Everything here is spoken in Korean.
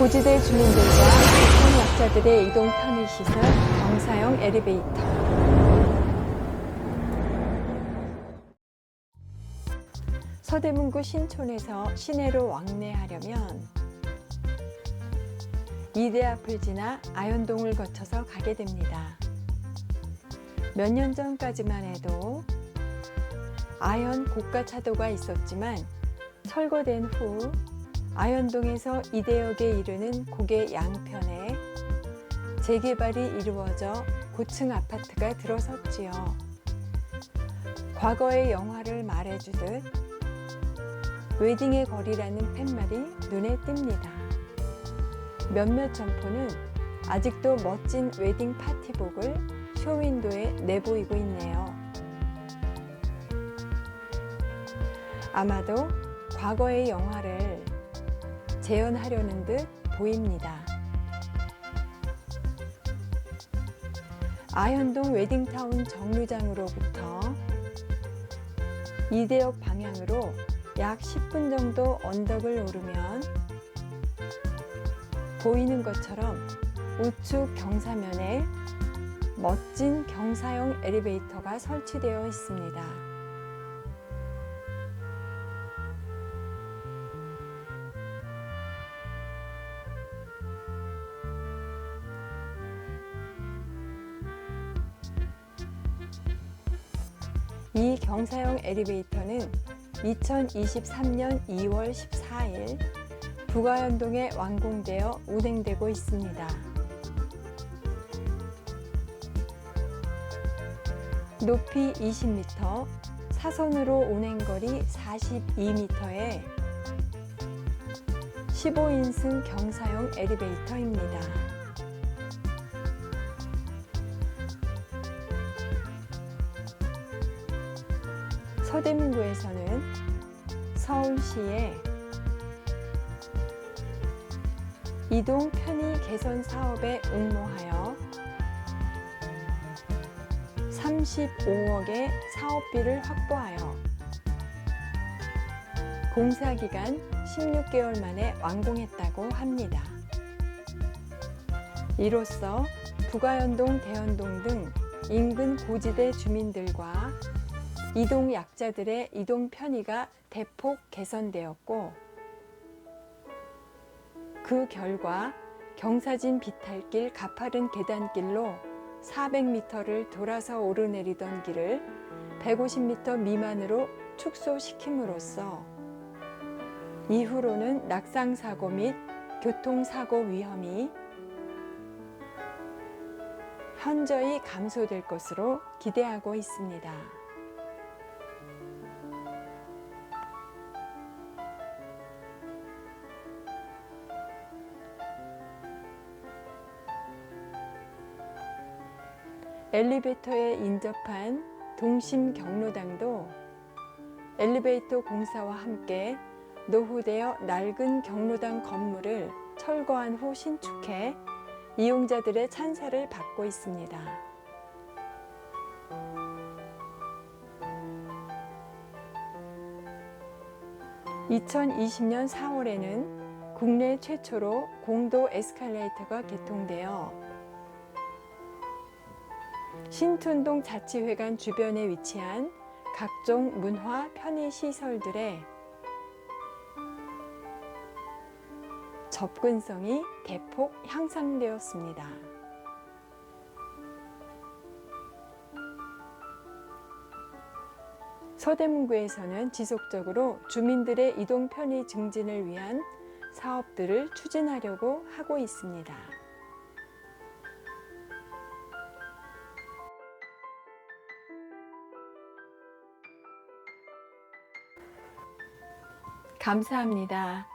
고지대 주민들과 교통약자들의 이동 편의 시설 경사형 엘리베이터 서대문구 신촌에서 시내로 왕래하려면 이대 앞을 지나 아현동을 거쳐서 가게 됩니다. 몇 년 전까지만 해도 아현 고가 차도가 있었지만 철거된 후 아현동에서 이대역에 이르는 고개 양편에 재개발이 이루어져 고층 아파트가 들어섰지요. 과거의 영화를 말해주듯 웨딩의 거리라는 팻말이 눈에 띕니다. 몇몇 점포는 아직도 멋진 웨딩 파티복을 쇼윈도에 내보이고 있네요. 아마도 과거의 영화를 재현하려는 듯 보입니다. 아현동 웨딩타운 정류장으로부터 이대역 방향으로 약 10분 정도 언덕을 오르면 보이는 것처럼 우측 경사면에 멋진 경사형 엘리베이터가 설치되어 있습니다. 이 경사형 엘리베이터는 2023년 2월 14일 부가연동에 완공되어 운행되고 있습니다. 높이 20m, 사선으로 운행거리 42m의 15인승 경사형 엘리베이터입니다. 서대문구에서는 서울시에 이동 편의 개선 사업에 응모하여 35억의 사업비를 확보하여 공사 기간 16개월 만에 완공했다고 합니다. 이로써 부가연동, 대연동 등 인근 고지대 주민들과 이동 약자들의 이동 편의가 대폭 개선되었고 그 결과 경사진 비탈길 가파른 계단길로 400m를 돌아서 오르내리던 길을 150m 미만으로 축소시킴으로써 이후로는 낙상사고 및 교통사고 위험이 현저히 감소될 것으로 기대하고 있습니다. 엘리베이터에 인접한 동심 경로당도 엘리베이터 공사와 함께 노후되어 낡은 경로당 건물을 철거한 후 신축해 이용자들의 찬사를 받고 있습니다. (2020년 4월에는) 국내 최초로 공도 에스컬레이터가 개통되어 신촌동 자치회관 주변에 위치한 각종 문화 편의 시설들의 접근성이 대폭 향상되었습니다. 서대문구에서는 지속적으로 주민들의 이동 편의 증진을 위한 사업들을 추진하려고 하고 있습니다. 감사합니다.